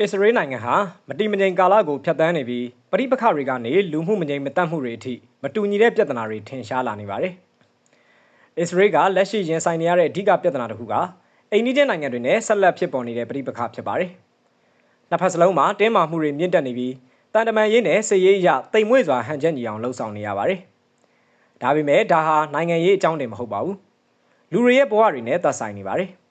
အစ္စရေးနိုင်ငံဟာမတိမငြိမ်ကာလကိုဖျက်ဆီးနေပြီးပဋိပက္ခတွေကနေလူမှုမငြိမ်မသက်မှုတွေအထိမတူညီတဲ့ပြဿနာတွေထင်ရှားလာနေပါတယ်။အစ္စရေးကလက်ရှိရင်ဆိုင်နေရတဲ့အဓိကပြဿနာတစ်ခုကအိန္ဒိယနိုင်ငံတွေနဲ့ဆက်လက်ဖြစ်ပေါ်နေတဲ့ပဋိပက္ခဖြစ်ပါတယ်။နှစ်ဖက်စလုံးမှာတင်းမာမှုတွေမြင့်တက်နေပြီးတန်တမန်ရေးနဲ့စစ်ရေးအရတိမ်မွေ့စွာဟန်ချက်ညီအောင်လှုံ့ဆော်နေရပါတယ်။ဒါပေမဲ့ဒါဟာနိုင်ငံရေးအကြောင်းတင်မဟုတ်ပါဘူး။လူတွေရဲ့ဘဝတွေနဲ့သက်ဆိုင်နေပါတယ်။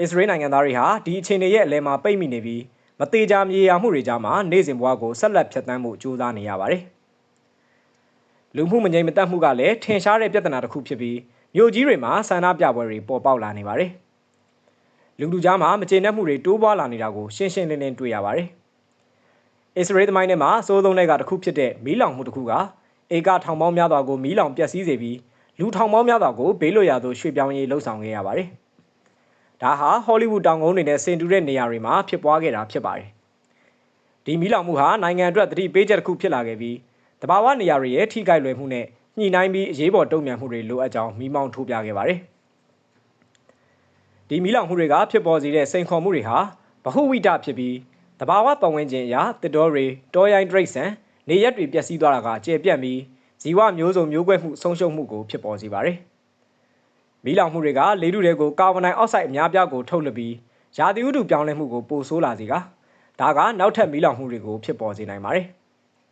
အစ္စရေးနိုင်ငံသားတွေဟာဒီအခြေအနေရဲ့အလဲမှာပိတ်မိနေပြီး မသေးချာမြေယာမှုတွေကြားမှာနေစဉ်ဘဝကိုဆက်လက်ဖျက်ဆီးမှုကြိုးစားနေရပါတယ်။လူမှုမငြိမ်မသက်မှုကလည်းထင်ရှားတဲ့ပြဿနာတစ်ခုဖြစ်ပြီးမြို့ကြီးတွေမှာဆန္ဒပြပွဲတွေပေါ်ပေါက်လာနေပါတယ်။လူလူကြားမှာမကျေနပ်မှုတွေတိုးပွားလာနေတာကိုရှင်းရှင်းလင်းလင်းတွေ့ရပါတယ်။အစ္စရေးသမိုင်းထဲမှာအဆိုးဆုံးတွေကတစ်ခုဖြစ်တဲ့မီးလောင်မှုတစ်ခုကဧကထောင်ပေါင်းများစွာကိုမီးလောင်ပျက်စီးစေပြီးလူထောင်ပေါင်းများစွာကိုဘေးလွတ်ရာသို့ရွှေ့ပြောင်းရေးလှုံ့ဆော်ခဲ့ရပါတယ်။ ဒါဟာဟောလိဝုဒ်တောင်ကုန်းတွေနဲ့ဆင်တူတဲ့နေရာတွေမှာဖြစ်ပွားခဲ့တာဖြစ်ပါတယ်။ဒီမီးလောင်မှုဟာနိုင်ငံအတွက်တတိပေးချက်တစ်ခုဖြစ်လာခဲ့ပြီးတဘာဝနေရာတွေရဲ့ထိခိုက်လွယ်မှုနဲ့ညှိနှိုင်းပြီးအရေးပေါ်တုံ့ပြန်မှုတွေလိုအပ်ကြောင်းမိမောင်းထိုးပြခဲ့ပါတယ်။ဒီမီးလောင်မှုတွေကဖြစ်ပေါ်စေတဲ့စိန်ခေါ်မှုတွေဟာဗဟုဝိတဖြစ်ပြီးတဘာဝပတ်ဝန်းကျင်အရာတစ်တော်တွေတောရိုင်းဒရိတ်ဆန်နေရက်တွေပျက်စီးသွားတာကကျေပြန့်ပြီးဇီဝမျိုးစုံမျိုးကွဲမှုဆုံးရှုံးမှုကိုဖြစ်ပေါ်စေပါတယ်။ မီးလောင်မှုတွေကလေထုတွေကိုကာဗွန်ဒိုင်အောက်ဆိုက်အများပြားကိုထုတ်လွှတ်ပြီးရာသီဥတုပြောင်းလဲမှုကိုပိုဆိုးလာစေကဒါကနောက်ထပ်မီးလောင်မှုတွေကိုဖြစ်ပေါ်စေနိုင်ပါတယ်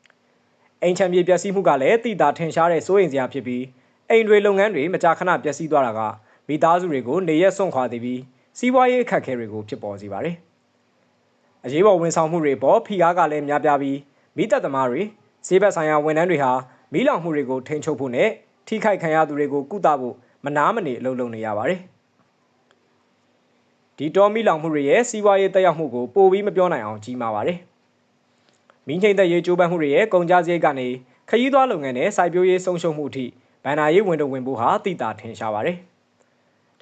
။အိမ်ချမ်းမြေပျက်စီးမှုကလည်းတိတာထင်ရှားတဲ့စိုးရိမ်စရာဖြစ်ပြီးအိမ်တွေလုပ်ငန်းတွေမကြာခဏပျက်စီးသွားတာကမိသားစုတွေကိုနေရက်ဆွန့်ခွာသေးပြီးစီးပွားရေးအခက်အခဲတွေကိုဖြစ်ပေါ်စေပါတယ်။အရေးပေါ်ဝန်ဆောင်မှုတွေပေါ်ဖိအားကလည်းများပြားပြီးမိသက်သမားတွေဈေးဘက်ဆိုင်ရာဝန်ထမ်းတွေဟာမီးလောင်မှုတွေကိုထိန်းချုပ်ဖို့နဲ့ထိခိုက်ခံရသူတွေကိုကုသဖို့ မနာမနေအလုပ်လုပ်နေရပါတယ်ဒီတော်မီလောင်မှုတွေရဲ့စီးပွားရေးတက်ရောက်မှုကိုပိုပြီးမပြောနိုင်အောင်ကြီးမားပါတယ်မင်းချိန်သက်ရေးကြိုးပမ်းမှုတွေရဲ့ကုန်ကြစရိတ်ကနေခရီးသွားလုပ်ငန်းနဲ့စိုက်ပျိုးရေးဆုံးရှုံးမှုအထိဗန်နာရေးဝင်တော့ဝင်ဖို့ဟာတိတာထင်ရှားပါတယ်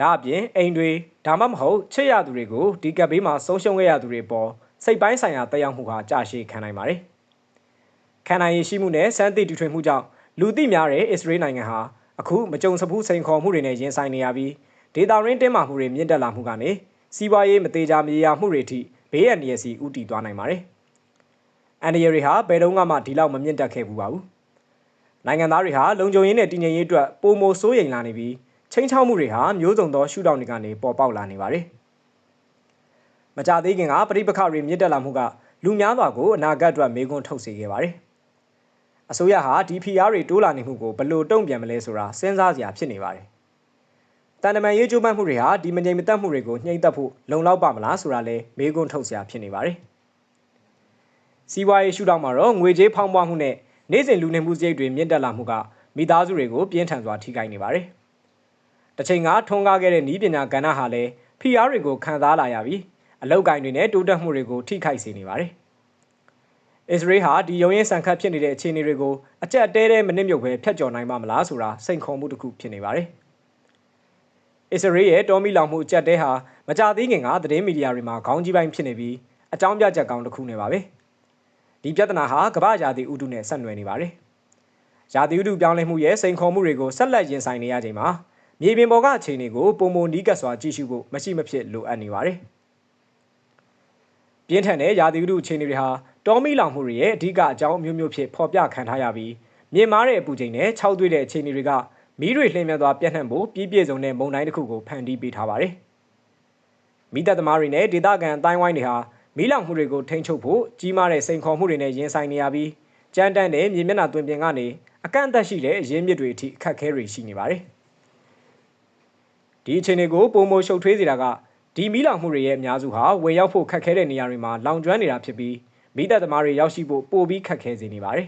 ဒါအပြင်အိမ်တွေဒါမှမဟုတ်ချစ်ရသူတွေကိုဒီကပ်ဘေးမှာဆုံးရှုံးခဲ့ရသူတွေပေါ်စိတ်ပိုင်းဆိုင်ရာတက်ရောက်မှုဟာကြာရှည်ခံနိုင်ပါတယ်ခံနိုင်ရရှိမှုနဲ့စမ်းသစ်တူထွင်မှုကြောင့်လူသိများတဲ့အစ္စရေးနိုင်ငံဟာ အခုမကြုံစဘူးစိန်ခေါ်မှုတွေနဲ့ရင်ဆိုင်နေရပြီးဒေတာရင်းတင်းမာမှုတွေမြင့်တက်လာမှုကနေစီးပွားရေးမသေးချာမြေယာမှုတွေထိဘေးအန္တရာယ်စီဥတီသွားနိုင်ပါတယ်။အန္တရာယ်တွေဟာဘယ်တော့မှဒီလောက်မမြင့်တက်ခဲ့ဘူးပါဘူး။နိုင်ငံသားတွေဟာလုံခြုံရေးနဲ့တည်ငြိမ်ရေးအတွက်ပုံမိုစိုးရိမ်လာနေပြီးချင်းချောက်မှုတွေဟာမျိုးစုံသောရှုထောင့်တွေကနေပေါ်ပေါက်လာနေပါတယ်။မကြသေးခင်ကပြိပခတွေမြင့်တက်လာမှုကလူများစွာကိုအနာဂတ်အတွက်မေးခွန်းထုတ်စေခဲ့ပါတယ်။ အစိုးရဟာဒီ PR တွေတိုးလာနေမှုကိုဘယ်လိုတုံ့ပြန်မလဲဆိုတာစဉ်းစားစရာဖြစ်နေပါတယ်။တန်တမန်ရေးကြိုးပမ်းမှုတွေဟာဒီမငြိမ်မသက်မှုတွေကိုနှိမ့်သက်ဖို့လုံလောက်ပါမလားဆိုတာလဲမေးခွန်းထုတ်စရာဖြစ်နေပါတယ်။စီးပွားရေးရှုထောင့်မှာတော့ငွေကြေးဖောင်းပွားမှုနဲ့နေ့စဉ်လူနေမှုစရိတ်တွေမြင့်တက်လာမှုကမိသားစုတွေကိုပြင်းထန်စွာထိခိုက်နေပါတယ်။တချိန်ကထွန်းကားခဲ့တဲ့ဤပညာကဏ္ဍဟာလည်း PR တွေကိုခံစားလာရပြီးအလောက်ကိုင်းတွေနဲ့တိုးတက်မှုတွေကိုထိခိုက်စေနေပါတယ်။ အစ္စရေးဟာဒီရုံရင်ဆန်ခတ်ဖြစ်နေတဲ့အခြေအနေတွေကိုအကြက်တဲတဲမနစ်မြုပ်ပဲဖျက်ကျော်နိုင်မှာမလားဆိုတာစိန်ခေါ်မှုတစ်ခုဖြစ်နေပါတယ်။အစ္စရေးရဲ့တော်မီလောင်မှုအကြက်တဲဟာမကြသေးခင်ကသတင်းမီဒီယာတွေမှာခေါင်းကြီးပိုင်းဖြစ်နေပြီးအကြောင်းပြချက်ကောင်းတစ်ခုနေပါပဲ။ဒီပြဿနာဟာကမ္ဘာရာသီဥတုနဲ့ဆက်နွယ်နေပါတယ်။ရာသီဥတုပြောင်းလဲမှုရဲ့စိန်ခေါ်မှုတွေကိုဆက်လက်ရင်ဆိုင်နေရချိန်မှာမြေပြင်ပေါ်ကအခြေအနေကိုပုံမနီးကပ်စွာကြည့်ရှုဖို့မရှိမဖြစ်လိုအပ်နေပါတယ်။ပြင်းထန်တဲ့ရာသီဥတုအခြေအနေတွေဟာ တောမီလောင်မှုတွေရဲ့အဓိကအကြောင်းမျိုးမျိုးဖြစ်ဖော်ပြခံထားရပြီးမြင့်မားတဲ့အပူချိန်နဲ့ခြောက်သွေးတဲ့အခြေအနေတွေကမီးတွေလှည့်မြသွားပြန့်နှံ့ဖို့ပြည့်ပြည့်စုံတဲ့မုန်တိုင်းတစ်ခုကိုဖန်တီးပေးထားပါတယ်။မိသက်သမားတွေနဲ့ဒေသခံအတိုင်းဝိုင်းတွေဟာမီးလောင်မှုတွေကိုထိန်းချုပ်ဖို့ကြီးမားတဲ့စိန်ခေါ်မှုတွေနဲ့ရင်ဆိုင်နေရပြီးကြမ်းတမ်းတဲ့မြေမျက်နှာတွင်ပြင်ကနေအကန့်အသတ်ရှိတဲ့အရင်းမြစ်တွေအထိအခက်အခဲတွေရှိနေပါတယ်။ဒီအခြေအနေကိုပုံမရှုပ်ထွေးစေတာကဒီမီးလောင်မှုတွေရဲ့အများစုဟာဝယ်ရောက်ဖို့ခက်ခဲတဲ့နေရာတွေမှာလောင်ကျွမ်းနေတာဖြစ်ပြီး မိသက်သမားတွေရောက်ရှိဖို့ပိုပြီးခက်ခဲစေနေပါတယ်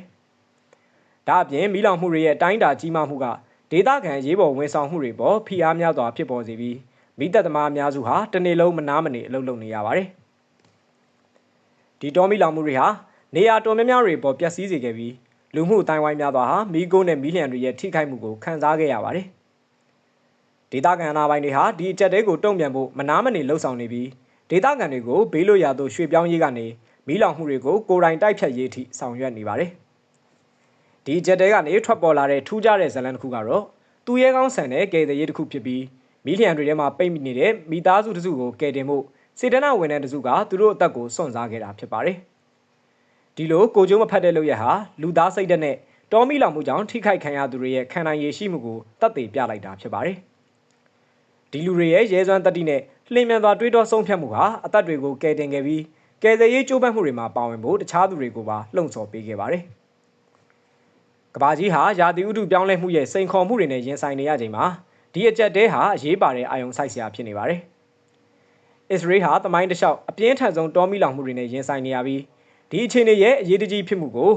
။ဒါအပြင်မီးလောင်မှုတွေရဲ့တိုင်းတာကြီးမားမှုကဒေသခံရေးပေါ်ဝန်ဆောင်မှုတွေပေါ်ဖိအားများစွာဖြစ်ပေါ်စေပြီးမိသက်သမားအများစုဟာတနေ့လုံးမနားမနေအလုပ်လုပ်နေရပါတယ်။ဒီတော်မီလောင်မှုတွေဟာနေရာတော်များများတွေပေါ်ပျက်စီးစေခဲ့ပြီးလူမှုအတိုင်းဝိုင်းများစွာဟာမိကုန်းနဲ့မီးလျံတွေရဲ့ထိခိုက်မှုကိုခံစားခဲ့ရပါတယ်။ဒေသခံအနာပိုင်းတွေဟာဒီအကြက်တဲကိုတုံ့ပြန်ဖို့မနားမနေလှုပ်ဆောင်နေပြီးဒေသခံတွေကိုဘေးလွတ်ရာသို့ရွှေ့ပြောင်းရေးကနေ မီးလောင်မှုတွေကိုကိုယ်တိုင်တိုက်ဖြတ်ရေးအထိဆောင်ရွက်နေပါတယ်။ဒီဂျက်တဲကနေထွက်ပေါ်လာတဲ့ထူးခြားတဲ့ဇလန်တစ်ခုကတော့သူရဲကောင်းဆန်တဲ့ကယ်တဲ့ရေးတစ်ခုဖြစ်ပြီးမီးလျံတွေထဲမှာပိတ်မိနေတဲ့မိသားစုတစုကိုကယ်တင်ဖို့စေတနာဝန်ထမ်းတစုကသူတို့အသက်ကိုစွန့်စားခဲ့တာဖြစ်ပါတယ်။ဒီလိုကိုကျိုးမဖတ်တဲ့လုပ်ရဟာလူသားစိတ်ဓာတ်နဲ့တောမီလောင်မှုကြောင့်ထိခိုက်ခံရသူတွေရဲ့ခံနိုင်ရည်ရှိမှုကိုတတ်သိပြလိုက်တာဖြစ်ပါတယ်။ဒီလူတွေရဲ့ရဲစွမ်းတတိနဲ့လျင်မြန်စွာတွေးတောဆုံးဖြတ်မှုဟာအသက်တွေကိုကယ်တင်ခဲ့ပြီး ကယ်ဆယ်ရေးကြိုးပမ်းမှုတွေမှာပါဝင်ဖို့တခြားသူတွေကိုပါလှုံ့ဆော်ပေးခဲ့ပါတယ်။ကဘာကြီးဟာယာတီဥတုပြောင်းလဲမှုရဲ့စိန်ခေါ်မှုတွေနဲ့ရင်ဆိုင်နေရချိန်မှာဒီအကြက်တဲဟာအရေးပါတဲ့အာယုံစိုက်စရာဖြစ်နေပါတယ်။အစ္စရေးဟာတမိုင်းတစ်လျှောက်အပြင်းထန်ဆုံးတောမီလောင်မှုတွေနဲ့ရင်ဆိုင်နေရပြီးဒီအခြေအနေရဲ့အရေးတကြီးဖြစ်မှုကို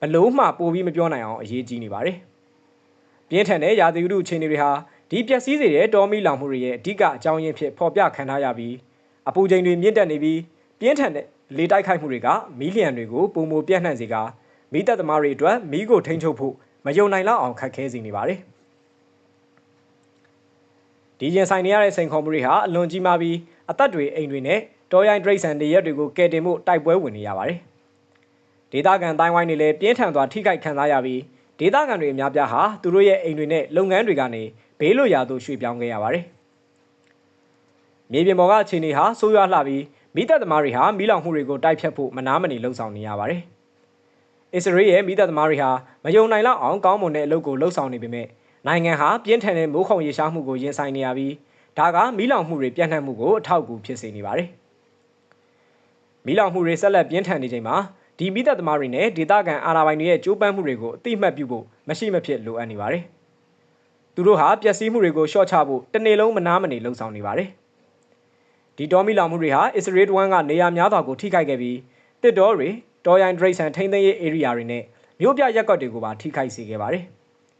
ဘလို့မှပိုပြီးမပြောနိုင်အောင်အရေးကြီးနေပါတယ်။ပြင်းထန်တဲ့ရာသီဥတုအခြေအနေတွေဟာဒီပျက်စီးစေတဲ့တောမီလောင်မှုတွေရဲ့အဓိကအကြောင်းရင်းဖြစ်ဖော်ပြခံထားရပြီးအပူချိန်တွေမြင့်တက်နေပြီး ပြင်းထန်တဲ့လေတိုက်ခိုက်မှုတွေကမီလီယံတွေကိုပုံမပြန့်နှံ့စေကမိသက်သမားတွေအတွက်မီးကိုထိန်းချုပ်ဖို့မယုံနိုင်လောက်အောင်ခက်ခဲစေနေပါတယ်။ဒီရင်ဆိုင်နေရတဲ့စိန်ခေါ်မှုတွေဟာအလွန်ကြီးမားပြီးအသက်တွေအိမ်တွေနဲ့တောရိုင်းဒရိတ်ဆန်တွေရက်တွေကိုကယ်တင်ဖို့တိုက်ပွဲဝင်နေရပါတယ်။ဒေသခံတိုင်းဝိုင်းတွေလည်းပြင်းထန်စွာထိခိုက်ခံစားရပြီးဒေသခံတွေအများပြားဟာသူတို့ရဲ့အိမ်တွေနဲ့လုပ်ငန်းတွေကနေဘေးလွတ်ရာသို့ရွှေ့ပြောင်းခဲ့ရပါတယ်။မြေပြင်ပေါ်ကအခြေအနေဟာဆိုးရွားလှပြီး မိသက်သမားတွေဟာမီးလောင်မှုတွေကိုတိုက်ဖြတ်ဖို့မနာမနေလှုံ့ဆော်နေရပါတယ်။အစ္စရေးရဲ့မိသက်သမားတွေဟာမယုံနိုင်လောက်အောင်ကောင်းမွန်တဲ့အလုပ်ကိုလှုံ့ဆော်နေပေမဲ့နိုင်ငံဟာပြင်းထန်တဲ့မိုးခုံရေရှားမှုကိုရင်ဆိုင်နေရပြီးဒါကမီးလောင်မှုတွေပြန့်နှံ့မှုကိုအထောက်အကူဖြစ်စေနေပါတယ်။မီးလောင်မှုတွေဆက်လက်ပြင်းထန်နေချိန်မှာဒီမိသက်သမားတွေနဲ့ဒေသခံအာဏာပိုင်တွေရဲ့ကြိုးပမ်းမှုတွေကိုအတိအမှတ်ပြုဖို့မရှိမဖြစ်လိုအပ်နေပါတယ်။သူတို့ဟာပျက်စီးမှုတွေကိုရှော့ချဖို့တနေ့လုံးမနားမနေလှုံ့ဆော်နေပါတယ်။ ဒီတော်မီလောင်မှုတွေဟာအစ္စရေးတဝမ်းကနေရာများစွာကိုထိခိုက်ခဲ့ပြီးတစ်တော်တွေတော်ရိုင်ဒရိတ်ဆန်ထိန်းသိမ်းရေး area တွေနဲ့မြို့ပြရက်ကွက်တွေကိုပါထိခိုက်စေခဲ့ပါတယ်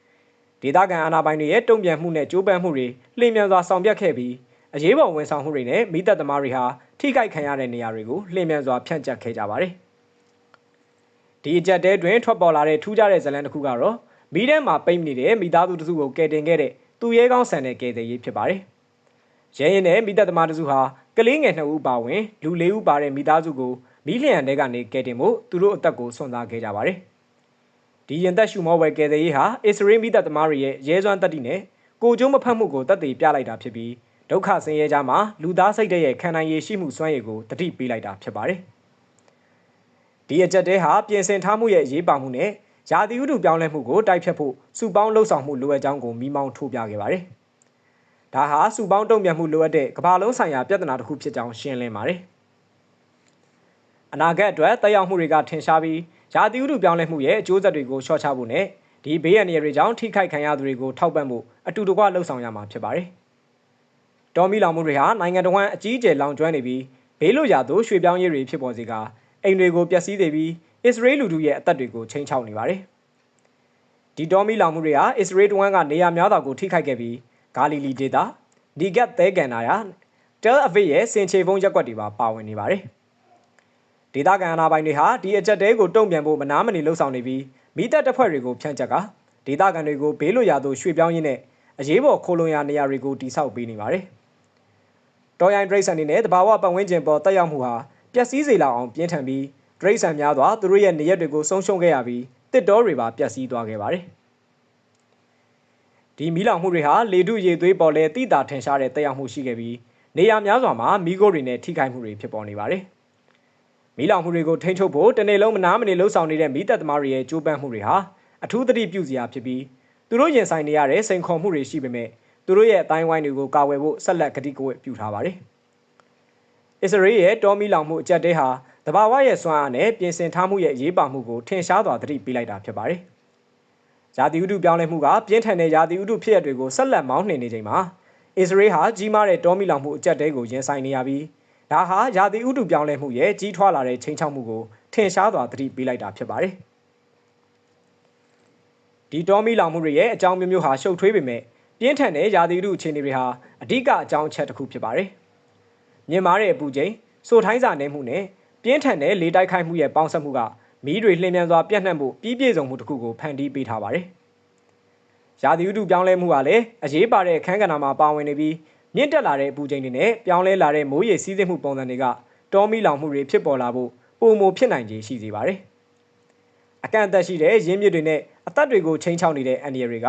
။ဒေသခံအာဏာပိုင်တွေရဲ့တုံ့ပြန်မှုနဲ့ကြိုးပမ်းမှုတွေလျင်မြန်စွာဆောင်ပြတ်ခဲ့ပြီးအရေးပေါ်ဝန်ဆောင်မှုတွေနဲ့မိသက်သမားတွေဟာထိခိုက်ခံရတဲ့နေရာတွေကိုလျင်မြန်စွာဖြန့်ကျက်ခဲ့ကြပါတယ်။ဒီအကြက်တဲတွင်ထွက်ပေါ်လာတဲ့ထူးခြားတဲ့ဇလံတစ်ခုကတော့မိထဲမှာပိတ်နေတဲ့မိသားစုတစုကိုကယ်တင်ခဲ့တဲ့သူရဲကောင်းဆန်တဲ့ကယ်တယ်ရေးဖြစ်ပါတယ်။ရဲရင်နဲ့မိသက်သမားတစုဟာ ကလေးငယ်နှစ်ဦးပါဝင်လူလေးဦးပါတဲ့မိသားစုကိုမီးလျံတဲကနေကယ်တင်ဖို့သူတို့အသက်ကိုဆွန့်စားခဲ့ကြပါတယ်။ဒီရင်သက်ရှုမောဝယ်ကယ်ဆယ်ရေးဟာအစ္စရေးမိသက်သမားတွေရဲ့ရဲစွမ်းတက်တီနဲ့ကိုကျုံးမဖတ်မှုကိုတက်တည်ပြလိုက်တာဖြစ်ပြီးဒုက္ခဆင်းရဲကြမှာလူသားစိတ်တဲ့ရဲ့ခံနိုင်ရည်ရှိမှုစွမ်းရည်ကိုတတိပေးလိုက်တာဖြစ်ပါတယ်။ဒီအကြက်တဲဟာပြင်ဆင်ထားမှုရဲ့အရေးပါမှုနဲ့ယာတိဥတုပြောင်းလဲမှုကိုတိုက်ဖြတ်ဖို့စုပေါင်းလှုပ်ဆောင်မှုလိုအပ်ကြောင်းကိုမိမောင်းထိုးပြခဲ့ပါတယ်။ ဒါဟာစုပေါင်းတုံ့ပြန်မှုလိုအပ်တဲ့ကမ္ဘာလုံးဆိုင်ရာပြဿနာတစ်ခုဖြစ်ကြောင်းရှင်းလင်းပါတယ်။အနာဂတ်အတွက်တက်ရောက်မှုတွေကထင်ရှားပြီးရာသီဥတုပြောင်းလဲမှုရဲ့အကျိုးဆက်တွေကိုရှော့ချဖို့နဲ့ဒီဘေးအန္တရာယ်တွေကြောင့်ထိခိုက်ခံရသူတွေကိုထောက်ပံ့ဖို့အတူတကွလှုပ်ဆောင်ရမှာဖြစ်ပါတယ်။တော်မီလောင်မှုတွေဟာနိုင်ငံတော်ဝန်အကြီးအကျယ်လောင်ကျွမ်းနေပြီးဘေးလွတ်ရာသို့ရွှေ့ပြောင်းရေးတွေဖြစ်ပေါ်စေကအိမ်တွေကိုပျက်စီးစေပြီးအစ္စရေးလူထုရဲ့အသက်တွေကိုချိန်ချောက်နေပါတယ်။ဒီတော်မီလောင်မှုတွေဟာအစ္စရေးတဝန်းကနေရာများစွာကိုထိခိုက်ခဲ့ပြီး ဂါလီလီဒေတာဒီဂတ်သဲကန်နာယာတယ်အဗစ်ရဲ့စင်ချေဖုံးရက်ကွက်တွေပါပါဝင်နေပါတယ်။ဒေသခံအာဏာပိုင်တွေဟာဒီအကြက်တဲကိုတုံ့ပြန်ဖို့မနာမနေလှုံ့ဆော်နေပြီးမိသက်တပ်ဖွဲ့တွေကိုဖြန့်ချက်ကဒေသခံတွေကိုဘေးလွတ်ရာသို့ရွှေ့ပြောင်းရင်းနဲ့အရေးပေါ်ခိုလုံရာနေရာတွေကိုတိစောက်ပေးနေပါတယ်။တော်ရိုင်းဒရိတ်ဆန်တွေနဲ့တဘာဝပတ်ဝန်းကျင်ပေါ်တက်ရောက်မှုဟာပျက်စီးစေလောက်အောင်ပြင်းထန်ပြီးဒရိတ်ဆန်များစွာသူတို့ရဲ့နေရက်တွေကိုဆုံးရှုံးခဲ့ရပြီးတစ်တော်တွေပါပျက်စီးသွားခဲ့ပါတယ်။ ဒီမီးလောင်မှုတွေဟာလေထုရေသွေးပေါ်လဲတိတာထင်ရှားတဲ့တက်ရောက်မှုရှိခဲ့ပြီးနေရာများစွာမှာမီးခိုးတွေနဲ့ထိခိုက်မှုတွေဖြစ်ပေါ်နေပါတယ်။မီးလောင်မှုတွေကိုထိန်းချုပ်ဖို့တနေ့လုံးမနာမနေလှုပ်ဆောင်နေတဲ့မီးတပ်သမားတွေရဲ့ကြိုးပမ်းမှုတွေဟာအထူးသတိပြုစရာဖြစ်ပြီးသူတို့ရင်ဆိုင်နေရတဲ့စိန်ခေါ်မှုတွေရှိပေမဲ့သူတို့ရဲ့အတိုင်းဝိုင်းတွေကိုကာဝယ်ဖို့ဆက်လက်ကတိကဝတ်ပြုထားပါတယ်။အစ္စရေးရဲ့တောမီလောင်မှုအကြက်တဲဟာတဘာဝရဲ့စွမ်းအားနဲ့ပြင်ဆင်ထားမှုရဲ့အရေးပါမှုကိုထင်ရှားစွာသတိပေးလိုက်တာဖြစ်ပါတယ်။ ရာသီဥတုပြောင်းလဲမှုကပြင်းထန်တဲ့ရာသီဥတုဖြစ်ရပ်တွေကိုဆက်လက်မောင်းနှင်နေချိန်မှာအစ္စရေးဟာကြီးမားတဲ့တောမီလောင်မှုအကြက်တဲကိုရင်ဆိုင်နေရပြီးဒါဟာရာသီဥတုပြောင်းလဲမှုရဲ့ကြီးထွားလာတဲ့ချိန်ချောက်မှုကိုထင်ရှားစွာသတိပေးလိုက်တာဖြစ်ပါတယ်။ဒီတောမီလောင်မှုတွေရဲ့အကြောင်းမျိုးမျိုးဟာရှုပ်ထွေးပေမဲ့ပြင်းထန်တဲ့ရာသီဥတုအခြေအနေတွေဟာအဓိကအကြောင်းအချက်တစ်ခုဖြစ်ပါတယ်။မြင်မာတဲ့အပူချိန်စိုးထိုင်းစာနေမှုနဲ့ပြင်းထန်တဲ့လေတိုက်ခိုက်မှုရဲ့ပေါင်းစပ်မှုက မီးတွေလျင်မြန်စွာပြန့်နှံ့ဖို့ပြီးပြည့်စုံမှုတစ်ခုကိုဖန်တီးပေးထားပါတယ်။ရာသီဥတုပြောင်းလဲမှုကလည်းအရေးပါတဲ့အခန်းကဏ္ဍမှာပါဝင်နေပြီးမြင့်တက်လာတဲ့အပူချိန်တွေနဲ့ပြောင်းလဲလာတဲ့မိုးရေစီးဆင်းမှုပုံစံတွေကတောမီလောင်မှုတွေဖြစ်ပေါ်လာဖို့ပုံမဖြစ်နိုင်ခြေရှိစေပါတယ်။အကန့်အသတ်ရှိတဲ့ရင်းမြစ်တွေနဲ့အသက်တွေကိုချိန်ချောက်နေတဲ့အန်ဒီတွေက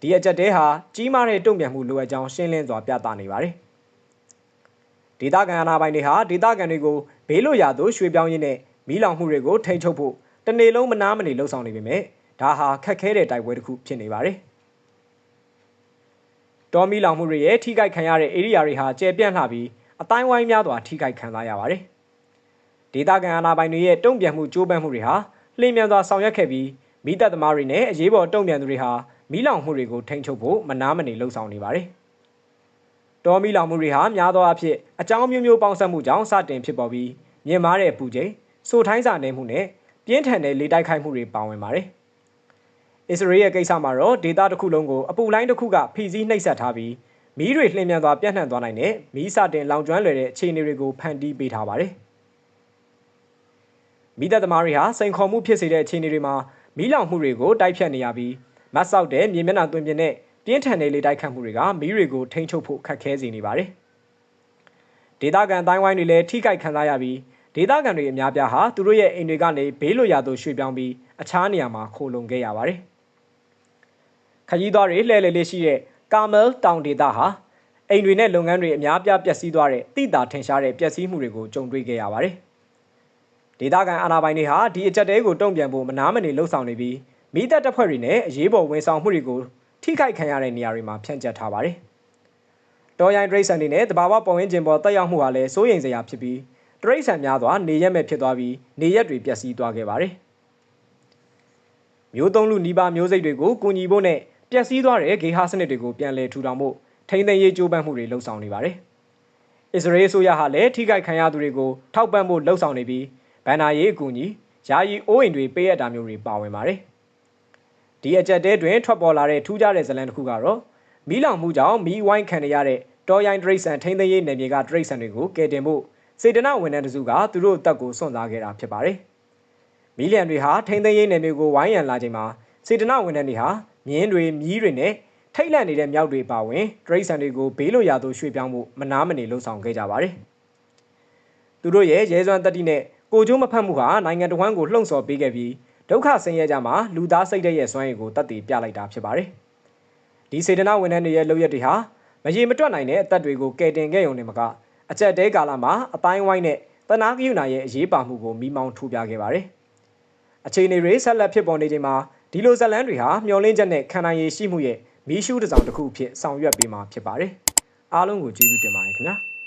ဒီအကြက်တဲဟာကြီးမားတဲ့တုံ့ပြန်မှုလိုအပ်ကြောင်းရှင်းလင်းစွာပြသနေပါတယ်။ဒေသခံအာဏာပိုင်တွေဟာဒေသခံတွေကိုဘေးလွတ်ရာသို့ရွှေ့ပြောင်းရင်းနဲ့ မီးလောင်မှုတွေကိုထိန်းချုပ်ဖို့တနေ့လုံးမနာမနေလှုံ့ဆော်နေပေမဲ့ဒါဟာခက်ခဲတဲ့တိုက်ပွဲတစ်ခုဖြစ်နေပါတယ်။တော်မီလောင်မှုတွေရဲ့ထိခိုက်ခံရတဲ့ area တွေဟာကျယ်ပြန့်လှပြီးအတိုင်းဝိုင်းများစွာထိခိုက်ခံစားရပါတယ်။ဒေသခံအာဏာပိုင်တွေရဲ့တုံ့ပြန်မှုကြိုးပမ်းမှုတွေဟာလျင်မြန်စွာဆောင်ရွက်ခဲ့ပြီးမိသက်သမားတွေနဲ့အရေးပေါ်တုံ့ပြန်သူတွေဟာမီးလောင်မှုတွေကိုထိန်းချုပ်ဖို့မနာမနေလှုံ့ဆော်နေပါတယ်။တော်မီလောင်မှုတွေဟာများသောအားဖြင့်အကြောင်းမျိုးမျိုးပေါင်းစပ်မှုကြောင့်စတင်ဖြစ်ပေါ်ပြီးမြင့်မားတဲ့ပူချိန် စိုးထိုင်းစာနေမှုနဲ့ပြင်းထန်တဲ့လေတိုက်ခိုက်မှုတွေပါဝင်ပါတယ်။အစ္စရေးရဲ့ကိစ္စမှာတော့ဒေတာတစ်ခုလုံးကိုအပူလိုင်းတစ်ခုကဖိစီးနှိပ်စက်ထားပြီးမီးတွေလှည့်မြန်စွာပြန့်နှံ့သွားနိုင်တဲ့မီးစတင်လောင်ကျွမ်းလွယ်တဲ့အခြေအနေတွေကိုဖန်တီးပေးထားပါတယ်။မိသက်သမားတွေဟာစိန်ခေါ်မှုဖြစ်စေတဲ့အခြေအနေတွေမှာမီးလောင်မှုတွေကိုတိုက်ဖြတ်နေရပြီးမတ်ဆောက်တဲ့မြေမျက်နှာသွင်ပြင်နဲ့ပြင်းထန်တဲ့လေတိုက်ခတ်မှုတွေကမီးတွေကိုထိန်းချုပ်ဖို့ခက်ခဲစေနေပါတယ်။ဒေသခံတိုင်းဝိုင်းတွေလည်းထိခိုက်ခံစားရပြီး ဒေသခံတွေအများပြားဟာသူတို့ရဲ့အိမ်တွေကနေဘေးလွတ်ရာသို့ရွှေ့ပြောင်းပြီးအခြားနေရာမှာခိုလုံခဲ့ရပါတယ်။ခရီးသွားတွေလှည့်လည်လေးရှိတဲ့ကာမယ်တောင်ဒေသဟာအိမ်တွေနဲ့လုပ်ငန်းတွေအများပြားပျက်စီးသွားတဲ့တိတာထင်ရှားတဲ့ပျက်စီးမှုတွေကိုကြုံတွေ့ခဲ့ရပါတယ်။ဒေသခံအာဏာပိုင်တွေဟာဒီအကြက်တဲကိုတုံ့ပြန်ဖို့မနာမနေလှုံ့ဆော်နေပြီးမိသက်တပ်ဖွဲ့တွေနဲ့အရေးပေါ်ဝန်ဆောင်မှုတွေကိုထိခိုက်ခံရတဲ့နေရာတွေမှာဖြန့်ကျက်ထားပါတယ်။တော်ရိုင်းဒရိတ်ဆန်တွေနဲ့တဘာဝပုံရင်းကျင်ပေါ်တက်ရောက်မှုဟာလည်းစိုးရိမ်စရာဖြစ်ပြီး ဒရိတ်ဆန်များစွာနေရက်မဲ့ဖြစ်သွားပြီးနေရက်တွေပျက်စီးသွားခဲ့ပါတယ်။မျိုးသုံးလူနီးပါးမျိုးစိတ်တွေကိုကူညီဖို့နဲ့ပျက်စီးသွားတဲ့ဂေဟာစနစ်တွေကိုပြန်လည်ထူထောင်ဖို့ထိန်းသိမ်းရေးကြိုးပမ်းမှုတွေလှုံ့ဆော်နေပါတယ်။အစ္စရေးဆိုရဟာလည်းထိခိုက်ခံရသူတွေကိုထောက်ပံ့ဖို့လှုံ့ဆော်နေပြီးဗန်နာရေးအကူအညီယာယီအိုးအိမ်တွေပေးရတာမျိုးတွေပါဝင်ပါတယ်။ဒီအကြက်တဲတွင်ထွက်ပေါ်လာတဲ့ထူးခြားတဲ့ဇလံတစ်ခုကတော့မီးလောင်မှုကြောင့်မီးဝိုင်းခံရတဲ့တော်ရိုင်းဒရိတ်ဆန်ထိန်းသိမ်းရေးနယ်မြေကဒရိတ်ဆန်တွေကိုကယ်တင်ဖို့ စေတနာဝန်ထမ်းတစုကသူတို့တပ်ကိုစွန့်စားခဲ့တာဖြစ်ပါတယ်။မီးလျံတွေဟာထိန်းသိမ်းရေးနယ်မြေကိုဝိုင်းရန်လာချိန်မှာစေတနာဝန်ထမ်းတွေဟာမြင်းတွေမြီးတွေနဲ့ထိတ်လန့်နေတဲ့မြောက်တွေပါဝင်ဒရိတ်ဆန်တွေကိုဘေးလွတ်ရာသို့ရွှေ့ပြောင်းဖို့မနာမနေလှုံ့ဆော်ခဲ့ကြပါတယ်။သူတို့ရဲ့ရဲစွမ်းတက်တိနဲ့ကိုကျိုးမဖတ်မှုဟာနိုင်ငံတော်ဝန်ကိုလှုံ့ဆော်ပေးခဲ့ပြီးဒုက္ခဆင်းရဲကြမှာလူသားစိတ်တဲ့ရဲ့စွမ်းရည်ကိုတတ်တည်ပြလိုက်တာဖြစ်ပါတယ်။ဒီစေတနာဝန်ထမ်းတွေရဲ့လုပ်ရက်တွေဟာမရေမတွက်နိုင်တဲ့အသက်တွေကိုကယ်တင်ခဲ့ရုံနဲ့မက အကြက်တဲကာလမှာအတိုင်းဝိုင်းနဲ့တနာကယူနာရဲ့အရေးပါမှုကိုမိမောင်းထိုးပြခဲ့ပါတယ်။အခြေအနေတွေဆက်လက်ဖြစ်ပေါ်နေချိန်မှာဒီလိုဇက်လန်းတွေဟာမျောလင်းချက်နဲ့ခံနိုင်ရည်ရှိမှုရဲ့မီးရှူးတစ်စောင်တစ်ခုဖြစ်ဆောင်ရွက်ပေးမှာဖြစ်ပါတယ်။အားလုံးကိုကျေးဇူးတင်ပါတယ်ခင်ဗျာ။